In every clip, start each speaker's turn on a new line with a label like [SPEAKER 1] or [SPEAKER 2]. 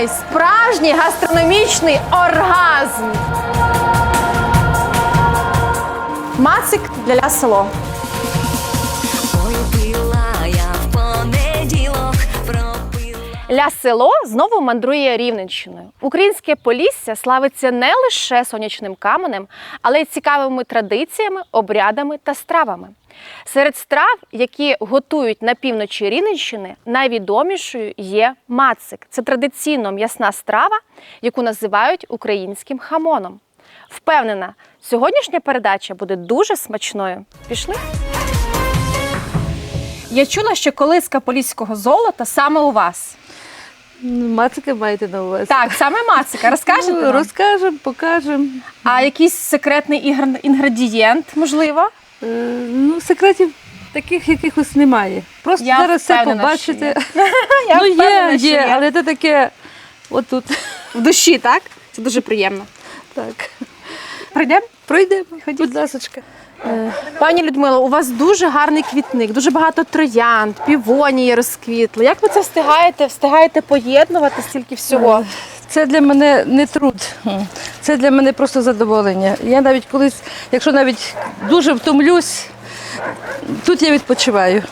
[SPEAKER 1] Відчувай справжній гастрономічний оргазм. Мацик для село. Ля село знову мандрує Рівненщиною. Українське Полісся славиться не лише сонячним каменем, але й цікавими традиціями, обрядами та стравами. Серед страв, які готують на півночі Рівненщини, найвідомішою є мацик. Це традиційно м'ясна страва, яку називають українським хамоном. Впевнена, сьогоднішня передача буде дуже смачною. Пішли? Я чула, що колиска поліського золота саме у вас.
[SPEAKER 2] Мацики маєте на увазі?
[SPEAKER 1] Так, саме мацика. Розкажете?
[SPEAKER 2] Ну,
[SPEAKER 1] нам?
[SPEAKER 2] розкажемо, покажемо.
[SPEAKER 1] А якийсь секретний ігр- інгредієнт, можливо?
[SPEAKER 2] Е, ну, секретів таких якихось немає. Просто
[SPEAKER 1] Я
[SPEAKER 2] зараз все
[SPEAKER 1] впевнена,
[SPEAKER 2] побачите.
[SPEAKER 1] Я
[SPEAKER 2] ну,
[SPEAKER 1] впевнена,
[SPEAKER 2] є,
[SPEAKER 1] що
[SPEAKER 2] є, але це таке отут.
[SPEAKER 1] В душі, так? Це дуже приємно.
[SPEAKER 2] Так.
[SPEAKER 1] Прийдемо?
[SPEAKER 2] Пройдемо, будь ласочка.
[SPEAKER 1] Пані Людмило, у вас дуже гарний квітник, дуже багато троянд, півонії розквітли. Як ви це встигаєте? Встигаєте поєднувати стільки всього?
[SPEAKER 2] Це для мене не труд, це для мене просто задоволення. Я навіть колись, якщо навіть дуже втомлюсь, тут я відпочиваю.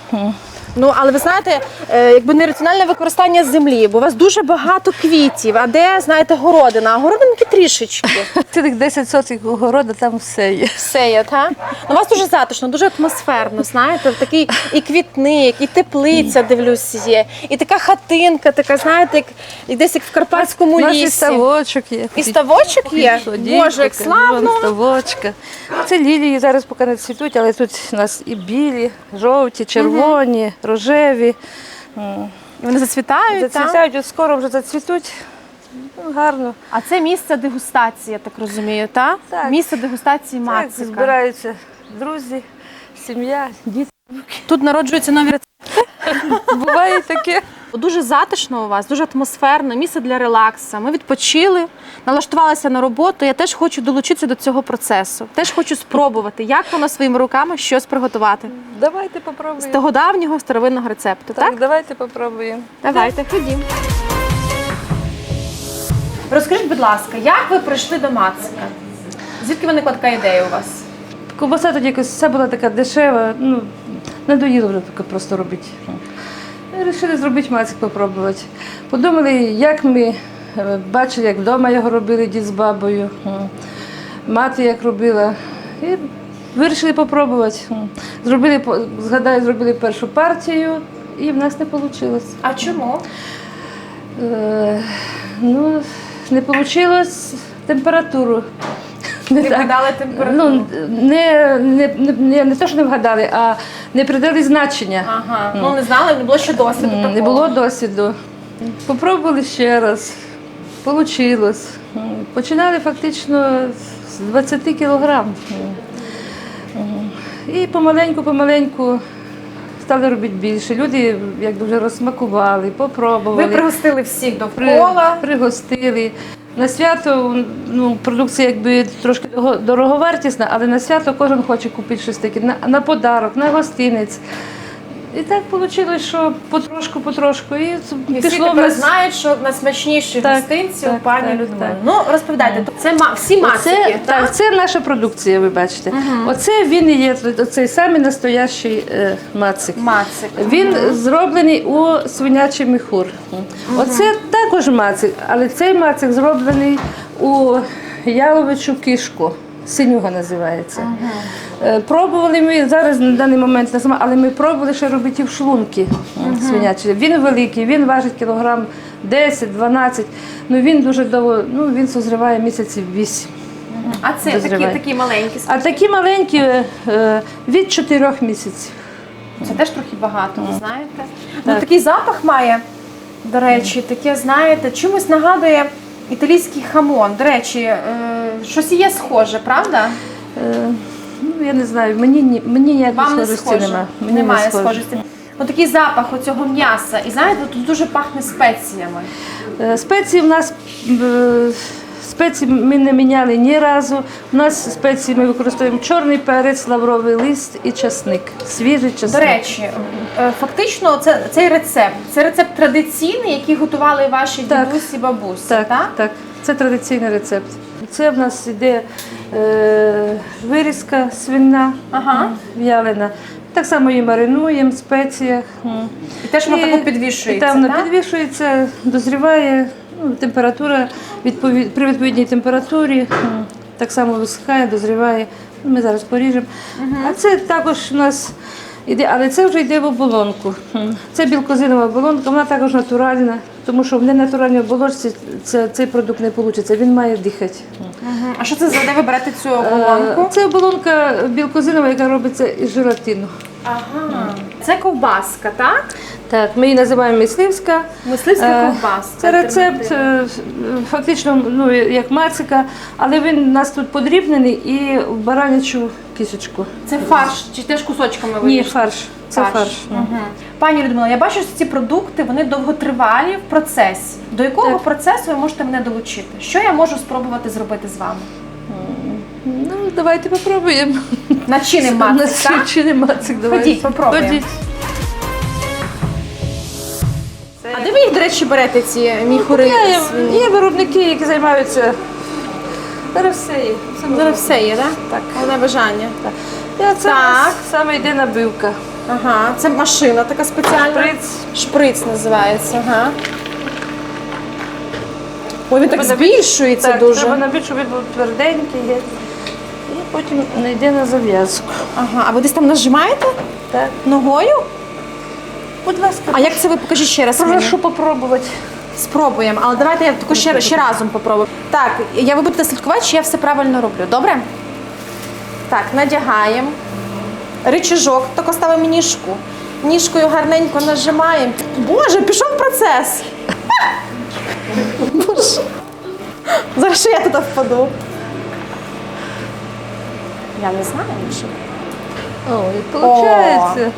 [SPEAKER 1] Ну, але ви знаєте, е, якби нераціональне використання землі, бо у вас дуже багато квітів. А де, знаєте, городина? А городинки трішечки.
[SPEAKER 2] Цілих 10 сотих огорода, там все є.
[SPEAKER 1] Все є, та? Ну, у вас дуже затишно, дуже атмосферно, знаєте, такий і квітник, і теплиця, дивлюсь, є, і така хатинка, така, знаєте, як, як десь як в Карпатському
[SPEAKER 2] У нас і ставочок є.
[SPEAKER 1] І ставочок є? Боже, як славно!
[SPEAKER 2] Ставочка. Це лілії зараз поки не цвітуть, але тут у нас і білі, жовті, червоні, рожеві.
[SPEAKER 1] Вони зацвітають.
[SPEAKER 2] Зацвітають, от скоро вже зацвітуть. Ну, гарно.
[SPEAKER 1] А це місце дегустації, я так розумію, та?
[SPEAKER 2] Так.
[SPEAKER 1] Місце дегустації
[SPEAKER 2] Так, збираються друзі, сім'я, діти.
[SPEAKER 1] Тут народжуються нові рецепти.
[SPEAKER 2] Буває таке.
[SPEAKER 1] Дуже затишно у вас, дуже атмосферно, місце для релаксу. Ми відпочили, налаштувалися на роботу. Я теж хочу долучитися до цього процесу. Теж хочу спробувати, як воно своїми руками щось приготувати
[SPEAKER 2] Давайте
[SPEAKER 1] з того давнього старовинного рецепту. Так,
[SPEAKER 2] Так, давайте попробуємо.
[SPEAKER 1] давайте ходім. Розкажіть, будь ласка, як ви прийшли до Мацика? Звідки виникла така ідея у вас?
[SPEAKER 2] Ковбаса тоді якось все була така дешева, ну, надоїло вже таке просто робити. І Вирішили зробити мацик попробувати. Подумали, як ми е, бачили, як вдома його робили дід з бабою, мати як робила. І вирішили попробувати. М. Зробили, згадаю, зробили першу партію, і в нас не вийшло.
[SPEAKER 1] А чому?
[SPEAKER 2] Е, ну, не вийшло температуру.
[SPEAKER 1] Не вгадали температуру?
[SPEAKER 2] Ну, не, не, не, не, не те, що не вгадали, а не придали значення.
[SPEAKER 1] Ага, ну не знали, не було ще досвіду.
[SPEAKER 2] М,
[SPEAKER 1] такого.
[SPEAKER 2] Не було досвіду. Попробували ще раз. Получилось. М, Починали фактично з 20 кілограм. М. І помаленьку-помаленьку стали робити більше. Люди якби вже розсмакували, попробували.
[SPEAKER 1] Ви пригостили всіх
[SPEAKER 2] При-
[SPEAKER 1] довкола.
[SPEAKER 2] пригостили. На свято ну, продукція якби трошки дороговартісна, але на свято кожен хоче купити щось таке на, на подарок, на гостинець. І так вийшло, що потрошку, потрошку. І
[SPEAKER 1] І всі
[SPEAKER 2] пішло в
[SPEAKER 1] тепер
[SPEAKER 2] нас.
[SPEAKER 1] знають, що найсмачніші
[SPEAKER 2] Так,
[SPEAKER 1] гостинці у
[SPEAKER 2] так,
[SPEAKER 1] пані
[SPEAKER 2] так,
[SPEAKER 1] Людмили.
[SPEAKER 2] так.
[SPEAKER 1] Ну розповідайте, то це ма- всі мацики,
[SPEAKER 2] Це,
[SPEAKER 1] так?
[SPEAKER 2] так, це наша продукція, ви бачите. Оце він і є оцей самий настоящий е, мацик.
[SPEAKER 1] Мацик.
[SPEAKER 2] Він зроблений у свинячий міхур. Оце також мацик, але цей мацик зроблений у яловичу кишку. Синюга називається. Е, Пробували ми зараз на даний момент не сама, але ми пробували ще робити в шлунки м, свинячі. Він великий, він важить кілограм 10-12. Ну він дуже довго, ну він созріває місяців 8.
[SPEAKER 1] А це такі, такі маленькі.
[SPEAKER 2] А такі маленькі е, від 4 місяців.
[SPEAKER 1] Це теж трохи багато, ви знаєте. Ну такий запах має, до речі, таке, знаєте, чимось нагадує італійський хамон. До речі, е, щось є схоже, правда?
[SPEAKER 2] Е, ну, я не знаю, мені, ні- мені ніякої
[SPEAKER 1] Вам не
[SPEAKER 2] схожості
[SPEAKER 1] схоже.
[SPEAKER 2] нема. Мені
[SPEAKER 1] Немає
[SPEAKER 2] не схоже.
[SPEAKER 1] схожості. Ось такий запах оцього м'яса. І знаєте, тут дуже пахне спеціями.
[SPEAKER 2] Е, Спеції в нас е, Спеції ми не міняли ні разу. У нас спеції ми використовуємо чорний перець, лавровий лист і часник. Свіжий часник.
[SPEAKER 1] До речі, е, фактично, це цей рецепт. Це рецепт традиційний, який готували ваші
[SPEAKER 2] Так.
[SPEAKER 1] дідусі, бабусі.
[SPEAKER 2] Так,
[SPEAKER 1] так?
[SPEAKER 2] так, Це традиційний рецепт. Це в нас іде е, вирізка свинна,
[SPEAKER 1] Ага.
[SPEAKER 2] в'ялена. Так само її маринуємо в спеціях. М.
[SPEAKER 1] І теж воно тако підвішується.
[SPEAKER 2] І там воно
[SPEAKER 1] так?
[SPEAKER 2] підвішується, дозріває, ну, температура відповід, при відповідній температурі. м, Так само висихає, дозріває. Ми зараз поріжемо. А це також у нас іде, але це вже йде в оболонку. М. Це білкозинова оболонка, вона також натуральна, тому що в ненатуральній оболонці це, цей продукт не вийде, він має дихати.
[SPEAKER 1] Мгм. А що це за де ви берете цю оболонку?
[SPEAKER 2] Е, Це оболонка білкозинова, яка робиться із желатину.
[SPEAKER 1] Ага. Це ковбаска, так?
[SPEAKER 2] Так, ми її називаємо мисливська.
[SPEAKER 1] Мисливська
[SPEAKER 2] Е,
[SPEAKER 1] ковбаска.
[SPEAKER 2] Це рецепт е, фактично ну, як мацика, але він у нас тут подрібнений і в баранячу кісочку.
[SPEAKER 1] Це фарш, чи теж кусочками ви
[SPEAKER 2] Ні, фарш. Це фарш.
[SPEAKER 1] Мгм. Пані Людмила, я бачу, що ці продукти вони довготривалі в процесі. До якого
[SPEAKER 2] Так.
[SPEAKER 1] процесу ви можете мене долучити? Що я можу спробувати зробити з вами?
[SPEAKER 2] Ну, давайте попробуємо.
[SPEAKER 1] Начиним
[SPEAKER 2] У
[SPEAKER 1] мацик, так?
[SPEAKER 2] чи мацик, давайте.
[SPEAKER 1] Ходіть, попробуємо.
[SPEAKER 2] Ходіть.
[SPEAKER 1] А де ви їх, до речі, берете, ці міхури?
[SPEAKER 2] Є,
[SPEAKER 1] свині?
[SPEAKER 2] є виробники, які займаються. Зараз все є. Все можна.
[SPEAKER 1] Зараз все є, так?
[SPEAKER 2] Так.
[SPEAKER 1] Головне бажання.
[SPEAKER 2] Оце у
[SPEAKER 1] Так.
[SPEAKER 2] нас саме йде набивка.
[SPEAKER 1] Ага, це машина така спеціальна.
[SPEAKER 2] Шприц.
[SPEAKER 1] Шприц називається, ага. Ой, він так
[SPEAKER 2] Треба
[SPEAKER 1] збільшується
[SPEAKER 2] Так,
[SPEAKER 1] дуже.
[SPEAKER 2] треба набити, щоб він був тверденький. є. І потім не йде на зав'язку.
[SPEAKER 1] Ага, а ви десь там нажимаєте
[SPEAKER 2] Так.
[SPEAKER 1] ногою?
[SPEAKER 2] Будь ласка,
[SPEAKER 1] А як це ви покажіть ще раз? мені?
[SPEAKER 2] прошу попробувати.
[SPEAKER 1] Спробуємо, але давайте я тако ще, ще разом попробую. Так, я ви будете слідкувати, чи я все правильно роблю. Добре? Так, надягаємо. Рычажок, тільки ставимо ніжку. Ніжкою гарненько нажимаємо. Боже, пішов процес. Боже. Зараз ще я туди впаду. Я не знаю, що.
[SPEAKER 2] Ой, виходить.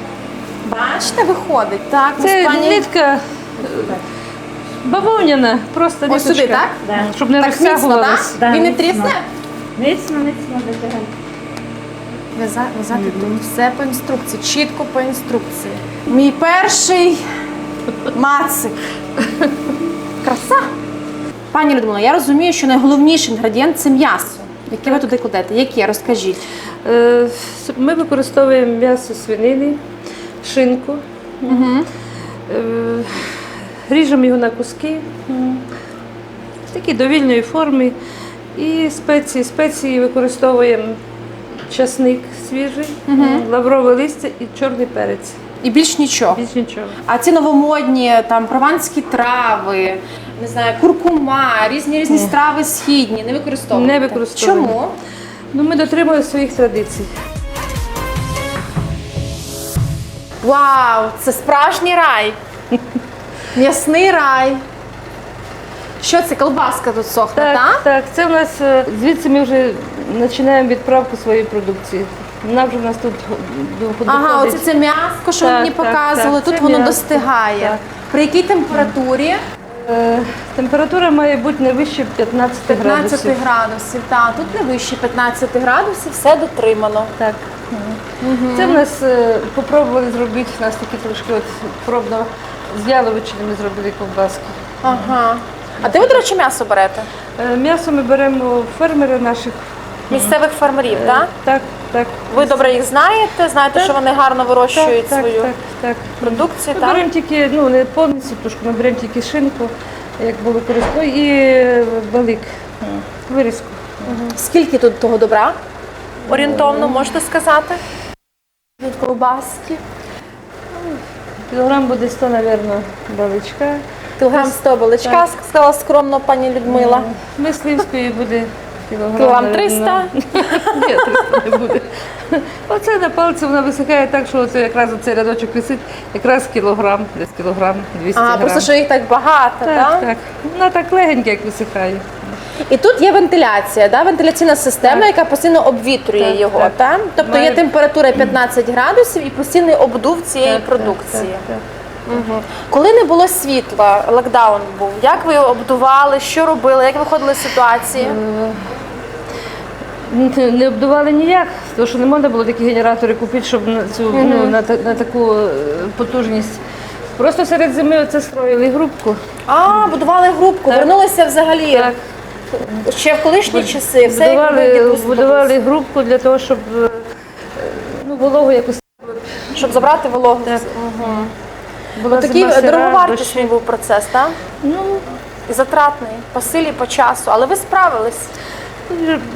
[SPEAKER 1] Бачите, виходить. Так,
[SPEAKER 2] Це
[SPEAKER 1] пані-
[SPEAKER 2] нитка бавовняна, просто
[SPEAKER 1] Ось сюди, так?
[SPEAKER 2] Щоб не
[SPEAKER 1] Так міцно, так?
[SPEAKER 3] Да,
[SPEAKER 1] Він не
[SPEAKER 3] міцно.
[SPEAKER 1] трісне?
[SPEAKER 3] Міцно, міцно витягай.
[SPEAKER 1] В'язати, в'язати тут все по інструкції, чітко по інструкції. Мій перший мацик. Краса. Пані Людмила, я розумію, що найголовніший інгредієнт це м'ясо. Яке ви туди кладете? Яке? Розкажіть.
[SPEAKER 2] Е, Ми використовуємо м'ясо свинини, шинку. Е, Ріжемо його на куски. в Такі довільної форми. І спеції. Спеції використовуємо часник свіжий, м, лаврове листя і чорний перець.
[SPEAKER 1] І більш нічого.
[SPEAKER 2] Більш нічого.
[SPEAKER 1] А ці новомодні там прованські трави, не знаю, куркума, різні різні страви східні не використовуєте?
[SPEAKER 2] Не використовуємо.
[SPEAKER 1] Чому?
[SPEAKER 2] Ну, ми дотримуємо своїх традицій.
[SPEAKER 1] Вау, це справжній рай. М'ясний рай. Що це? Колбаска тут сохне, так?
[SPEAKER 2] Так, так, це в нас е, звідси ми вже починаємо відправку своєї продукції. Вона вже в нас тут до-
[SPEAKER 1] Ага,
[SPEAKER 2] доходить.
[SPEAKER 1] оце це м'ясо, що ви
[SPEAKER 2] Так,
[SPEAKER 1] мені
[SPEAKER 2] так,
[SPEAKER 1] показували.
[SPEAKER 2] так,
[SPEAKER 1] Тут
[SPEAKER 2] це
[SPEAKER 1] воно
[SPEAKER 2] м'ясо,
[SPEAKER 1] достигає.
[SPEAKER 2] так.
[SPEAKER 1] При якій температурі?
[SPEAKER 2] Е, Температура має бути не вище 15
[SPEAKER 1] 15
[SPEAKER 2] градусів.
[SPEAKER 1] градусів. Тут не вище 15 градусів, все дотримано.
[SPEAKER 2] Так. Це в нас е, попробували зробити, у нас такі трошки от пробно з яловичини ми зробили ковбаски.
[SPEAKER 1] Ага. А де ви, до речі, м'ясо берете?
[SPEAKER 2] Е, М'ясо ми беремо у фермера наших.
[SPEAKER 1] Місцевих фермерів,
[SPEAKER 2] Е,
[SPEAKER 1] так?
[SPEAKER 2] Так, так.
[SPEAKER 1] Ви добре їх знаєте, знаєте, що вони гарно вирощують
[SPEAKER 2] так,
[SPEAKER 1] свою
[SPEAKER 2] так, так.
[SPEAKER 1] продукцію,
[SPEAKER 2] Ми
[SPEAKER 1] так?
[SPEAKER 2] беремо тільки, ну не повністю, тушку, ми беремо тільки шинку, як було користо, і е, балик, м, вирізку.
[SPEAKER 1] Скільки тут того добра? Орієнтовно можете сказати? Від колбаски.
[SPEAKER 2] Кілограм буде 100, мабуть, баличка.
[SPEAKER 1] Кілограм 100 баличка,
[SPEAKER 2] Так.
[SPEAKER 1] сказала скромно пані Людмила.
[SPEAKER 2] Мисливської буде кілограм.
[SPEAKER 1] Кілограм 300?
[SPEAKER 2] Ні, 300 не буде. Оце на палці вона висихає так, що оце якраз оцей рядочок висить, якраз кілограм, десь кілограм, 200
[SPEAKER 1] А,
[SPEAKER 2] грам.
[SPEAKER 1] просто що їх так багато, так?
[SPEAKER 2] так, так. Вона так легенька, як висихає.
[SPEAKER 1] І тут є вентиляція, да? вентиляційна система, яка постійно обвітрює
[SPEAKER 2] Так,
[SPEAKER 1] його.
[SPEAKER 2] так.
[SPEAKER 1] Так? Тобто є
[SPEAKER 2] Має-
[SPEAKER 1] температура 15 градусів і постійний обдув цієї
[SPEAKER 2] Так,
[SPEAKER 1] продукції.
[SPEAKER 2] так, так,
[SPEAKER 1] Угу. Коли не було світла, локдаун був, як ви обдували, що робили, як виходили з ситуації?
[SPEAKER 2] Не- Не обдували ніяк, тому що не можна було такі генератори купити, щоб на цю ну, на, та- на таку е, потужність. Просто серед зими оце строїли групку.
[SPEAKER 1] А, будували групку, вернулися взагалі
[SPEAKER 2] Так.
[SPEAKER 1] ще в колишні часи. Все як ви
[SPEAKER 2] Будували, будували групку для того, щоб е, ну, вологу якось
[SPEAKER 1] щоб забрати вологу.
[SPEAKER 2] Була
[SPEAKER 1] Такий
[SPEAKER 2] зима сира,
[SPEAKER 1] дороговартісний був процес, так?
[SPEAKER 2] Ну,
[SPEAKER 1] І затратний, по силі, по часу, але ви справились.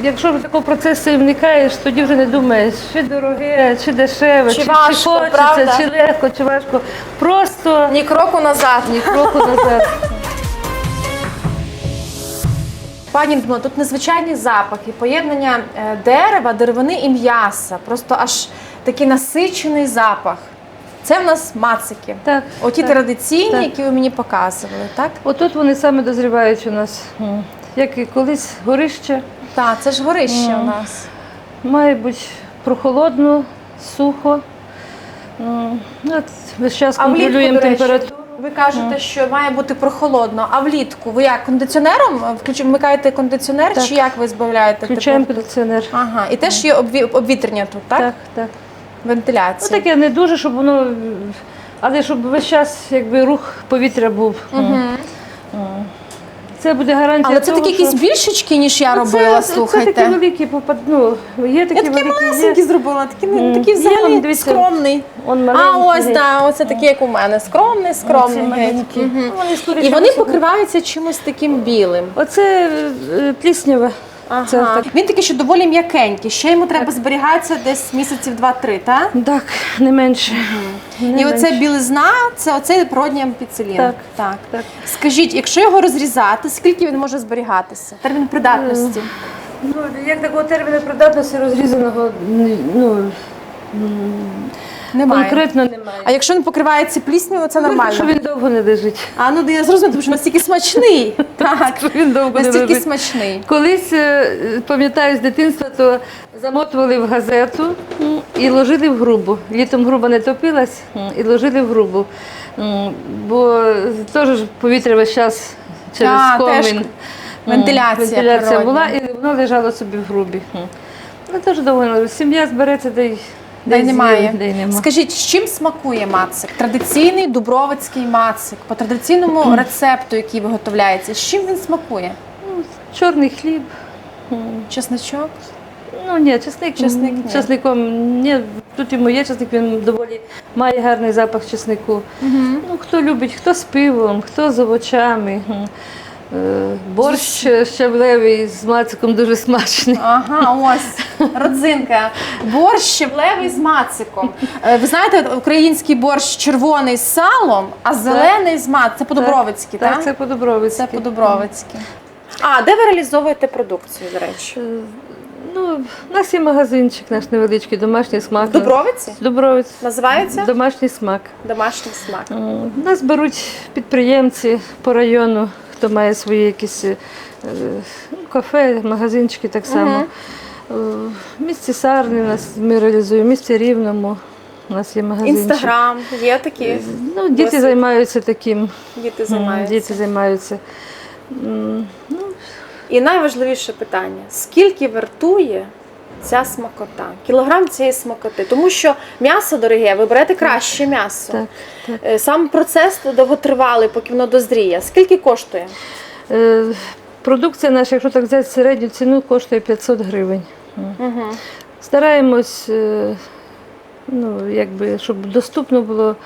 [SPEAKER 2] Якщо в такого процесу і вникаєш, тоді вже не думаєш, чи дороге, чи дешеве,
[SPEAKER 1] Чи
[SPEAKER 2] чи,
[SPEAKER 1] важко,
[SPEAKER 2] хочеться,
[SPEAKER 1] правда?
[SPEAKER 2] чи легко, чи важко. Просто
[SPEAKER 1] Ні кроку назад.
[SPEAKER 2] ні кроку назад.
[SPEAKER 1] Пані Людмила, тут незвичайні запахи, поєднання е, дерева, деревини і м'яса. Просто аж такий насичений запах. Це в нас мацики.
[SPEAKER 2] Так,
[SPEAKER 1] Оті
[SPEAKER 2] так,
[SPEAKER 1] традиційні,
[SPEAKER 2] так.
[SPEAKER 1] які ви мені показували, так?
[SPEAKER 2] Отут вони саме дозрівають у нас. Як і колись горище,
[SPEAKER 1] Так, це ж горище у нас.
[SPEAKER 2] має бути прохолодно, сухо. М. От весь час
[SPEAKER 1] А
[SPEAKER 2] контролюємо температуру.
[SPEAKER 1] Ви кажете, що має бути прохолодно, а влітку ви як кондиціонером вмикаєте кондиціонер,
[SPEAKER 2] Так.
[SPEAKER 1] чи як ви збавляєте
[SPEAKER 2] Включаємо кондиціонер.
[SPEAKER 1] Ага, і теж є обві- обвітрення тут, так?
[SPEAKER 2] Так, так. Ну таке не дуже, щоб воно. Але щоб весь час якби рух повітря був. М. Це буде гарантія.
[SPEAKER 1] Але це
[SPEAKER 2] того,
[SPEAKER 1] такі
[SPEAKER 2] що-
[SPEAKER 1] якісь більшечки, ніж я
[SPEAKER 2] Ну,
[SPEAKER 1] робила,
[SPEAKER 2] це,
[SPEAKER 1] слухайте.
[SPEAKER 2] Це такі великі попад... ну, є такі
[SPEAKER 1] Я такі
[SPEAKER 2] великі.
[SPEAKER 1] малесенькі
[SPEAKER 2] Є.
[SPEAKER 1] зробила, такі, ну,
[SPEAKER 2] М.
[SPEAKER 1] такі
[SPEAKER 2] Є,
[SPEAKER 1] взагалі
[SPEAKER 2] дивіться,
[SPEAKER 1] скромний.
[SPEAKER 2] Он
[SPEAKER 1] А
[SPEAKER 2] маленький,
[SPEAKER 1] ось, да, оце такі, як у мене. Скромний, скромний. Геть.
[SPEAKER 2] маленькі.
[SPEAKER 1] Мгм.
[SPEAKER 2] Ну, вони скоріше
[SPEAKER 1] І вони
[SPEAKER 2] всього.
[SPEAKER 1] покриваються чимось таким білим.
[SPEAKER 2] Оце е, пліснява.
[SPEAKER 1] Ага.
[SPEAKER 2] Це так.
[SPEAKER 1] Він такий, що доволі м'якенький. Ще йому треба зберігатися десь місяців 2-3, так?
[SPEAKER 2] Так, не менше. Не
[SPEAKER 1] І оце білизна, це оцей природній ампіцилін.
[SPEAKER 2] Так,
[SPEAKER 1] так.
[SPEAKER 2] так.
[SPEAKER 1] Скажіть, якщо його розрізати, скільки він може зберігатися? Термін придатності.
[SPEAKER 2] Ну, як такого терміну придатності розрізаного ну,
[SPEAKER 1] Немає.
[SPEAKER 2] конкретно немає.
[SPEAKER 1] А якщо він покривається пліснявою, це
[SPEAKER 2] Що
[SPEAKER 1] нормально.
[SPEAKER 2] він довго не лежить.
[SPEAKER 1] А ну я зрозуміла, тому що настільки смачний. Так,
[SPEAKER 2] Що він довго не
[SPEAKER 1] настільки смачний.
[SPEAKER 2] Колись, е, пам'ятаю, з дитинства, то замотували в газету і ложили в грубу. Літом груба не топилась і ложили в грубу. Бо теж повітря весь час через
[SPEAKER 1] теж
[SPEAKER 2] комін. м,
[SPEAKER 1] вентиляція
[SPEAKER 2] вентиляція
[SPEAKER 1] природня.
[SPEAKER 2] була, і воно лежало собі в грубі. Ну теж довго. Сім'я збереться, й
[SPEAKER 1] Де немає.
[SPEAKER 2] де й нема.
[SPEAKER 1] Скажіть, з чим смакує мацик? Традиційний дубровицький мацик, по традиційному рецепту, який виготовляється. З чим він смакує?
[SPEAKER 2] Чорний хліб. м,
[SPEAKER 1] Чесничок?
[SPEAKER 2] Ну ні, чесник,
[SPEAKER 1] Чесник ні.
[SPEAKER 2] чесником. Ні, тут йому є чесник, він доволі має гарний запах чеснику. Ну, хто любить, хто з пивом, хто з овочами. М. Е, Борщ щавлевий з мациком дуже смачний.
[SPEAKER 1] Ага, ось родзинка. Борщ щеблевий з мациком. Е, Ви знаєте, український борщ червоний з салом, а зелений з мациком. Це по-дубровицьки, так?
[SPEAKER 2] Так, це по-добровицьки.
[SPEAKER 1] Це по-дубровицьки. А, де ви реалізовуєте продукцію, до речі?
[SPEAKER 2] Е, Ну, у нас є магазинчик наш невеличкий, домашній смак.
[SPEAKER 1] В Дубровиці?
[SPEAKER 2] Добровець.
[SPEAKER 1] Називається
[SPEAKER 2] Домашній смак.
[SPEAKER 1] домашній смак.
[SPEAKER 2] Нас беруть підприємці по району, хто має свої якісь е, кафе, магазинчики так само. Е, В місті Сарни нас ми реалізуємо, в місті Рівному у нас є магазинчик.
[SPEAKER 1] Інстаграм, є такі.
[SPEAKER 2] Ну, діти
[SPEAKER 1] Досить.
[SPEAKER 2] займаються таким.
[SPEAKER 1] Діти займаються.
[SPEAKER 2] Діти займаються. Ну,
[SPEAKER 1] І найважливіше питання: скільки вартує ця смакота? Кілограм цієї смакоти. Тому що м'ясо дороге, ви берете краще м'ясо.
[SPEAKER 2] так, так.
[SPEAKER 1] Е, Сам процес довготривалий, поки воно дозріє. Скільки коштує?
[SPEAKER 2] Е, Продукція наша, якщо так взяти середню ціну, коштує 500 гривень.
[SPEAKER 1] Угу.
[SPEAKER 2] Стараємось, е, ну, якби, щоб доступно було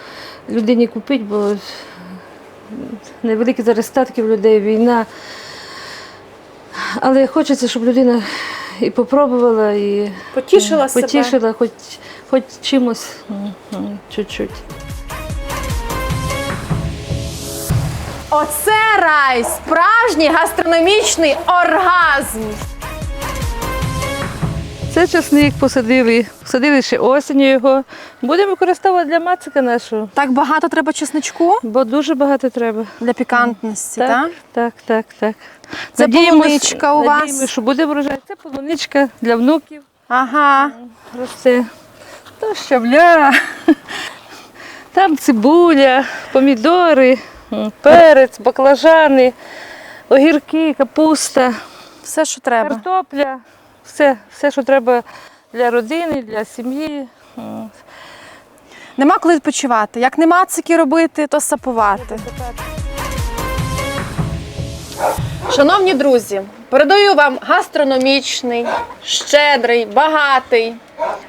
[SPEAKER 2] людині купити, бо невеликі зараз статки в людей, війна. Але хочеться, щоб людина і попробувала, і
[SPEAKER 1] Потішила себе.
[SPEAKER 2] потішила хоч, хоч чимось чуть-чуть.
[SPEAKER 1] Оце рай! Справжній гастрономічний оргазм!
[SPEAKER 2] Це часник посадили, посадили ще осінню його. Будемо використовувати для мацика нашого,
[SPEAKER 1] Так багато треба чесничку
[SPEAKER 2] бо дуже багато треба.
[SPEAKER 1] для пікантності, так?
[SPEAKER 2] Так, так, так, так.
[SPEAKER 1] Це
[SPEAKER 2] Надіємось-
[SPEAKER 1] полуничка у вас?
[SPEAKER 2] надіємось, що буде врожай. Це полуничка для внуків
[SPEAKER 1] Ага.
[SPEAKER 2] росте. То щавля. Там цибуля, помідори, м, перець, баклажани, огірки, капуста,
[SPEAKER 1] Все, що треба.
[SPEAKER 2] картопля, все, все, що треба для родини, для сім'ї.
[SPEAKER 1] Нема коли відпочивати. Як нема цики робити, то сапувати. Шановні друзі, передаю вам гастрономічний, щедрий, багатий,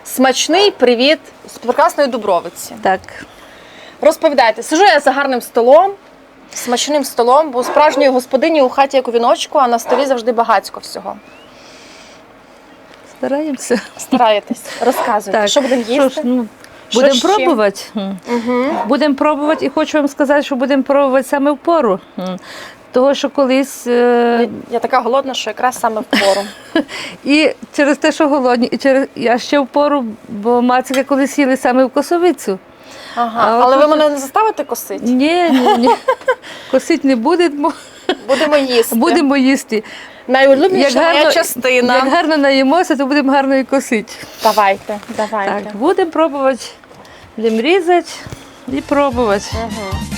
[SPEAKER 1] смачний привіт з прекрасної Дубровиці.
[SPEAKER 2] Так.
[SPEAKER 1] Розповідайте, сижу я за гарним столом, смачним столом, бо справжньої господині у хаті як у віночку, а на столі завжди багацько всього.
[SPEAKER 2] Стараємося.
[SPEAKER 1] Стараєтесь, розказуйте, що будемо
[SPEAKER 2] Що
[SPEAKER 1] їсти.
[SPEAKER 2] ж, ну,
[SPEAKER 1] Що
[SPEAKER 2] будемо пробувати. М.
[SPEAKER 1] Угу.
[SPEAKER 2] Будемо пробувати і хочу вам сказати, що будемо пробувати саме в пору. М. Того, що колись е,
[SPEAKER 1] Я така голодна, що якраз саме в пору.
[SPEAKER 2] і через те, що голодні, і через я ще в пору, бо мацики колись їли саме в косовицю.
[SPEAKER 1] Ага.
[SPEAKER 2] А
[SPEAKER 1] Але
[SPEAKER 2] от
[SPEAKER 1] ви
[SPEAKER 2] тут-
[SPEAKER 1] мене не заставите косити?
[SPEAKER 2] Ні, ні, ні. Косить не будемо,
[SPEAKER 1] Будемо їсти.
[SPEAKER 2] будемо їсти.
[SPEAKER 1] Найулюбленіша моя частина.
[SPEAKER 2] як гарно наїмося, то будемо гарно і косити.
[SPEAKER 1] Давайте, давайте.
[SPEAKER 2] Так, будемо пробувати, будемо різати і пробувати.
[SPEAKER 1] Угу.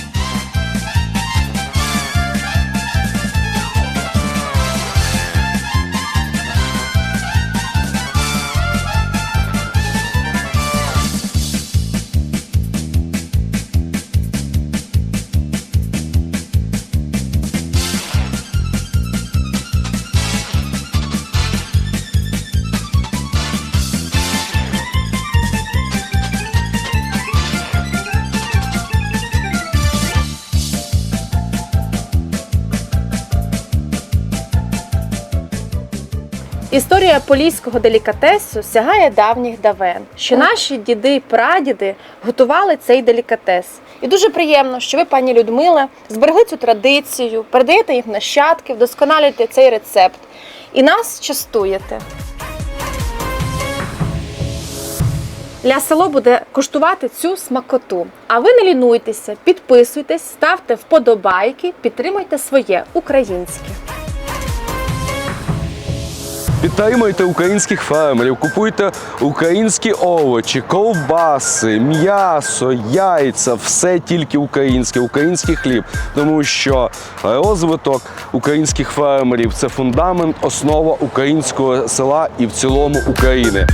[SPEAKER 1] Історія поліського делікатесу сягає давніх давен, що наші діди і прадіди готували цей делікатес. І дуже приємно, що ви, пані Людмила, зберегли цю традицію, передаєте їх нащадки, вдосконалюєте цей рецепт і нас частуєте. Ля село буде куштувати цю смакоту. А ви не лінуйтеся, підписуйтесь, ставте вподобайки, підтримуйте своє українське.
[SPEAKER 4] Підтримуйте українських фермерів, купуйте українські овочі, ковбаси, м'ясо, яйця, все тільки українське, український хліб. Тому що розвиток українських фермерів це фундамент, основа українського села і в цілому України.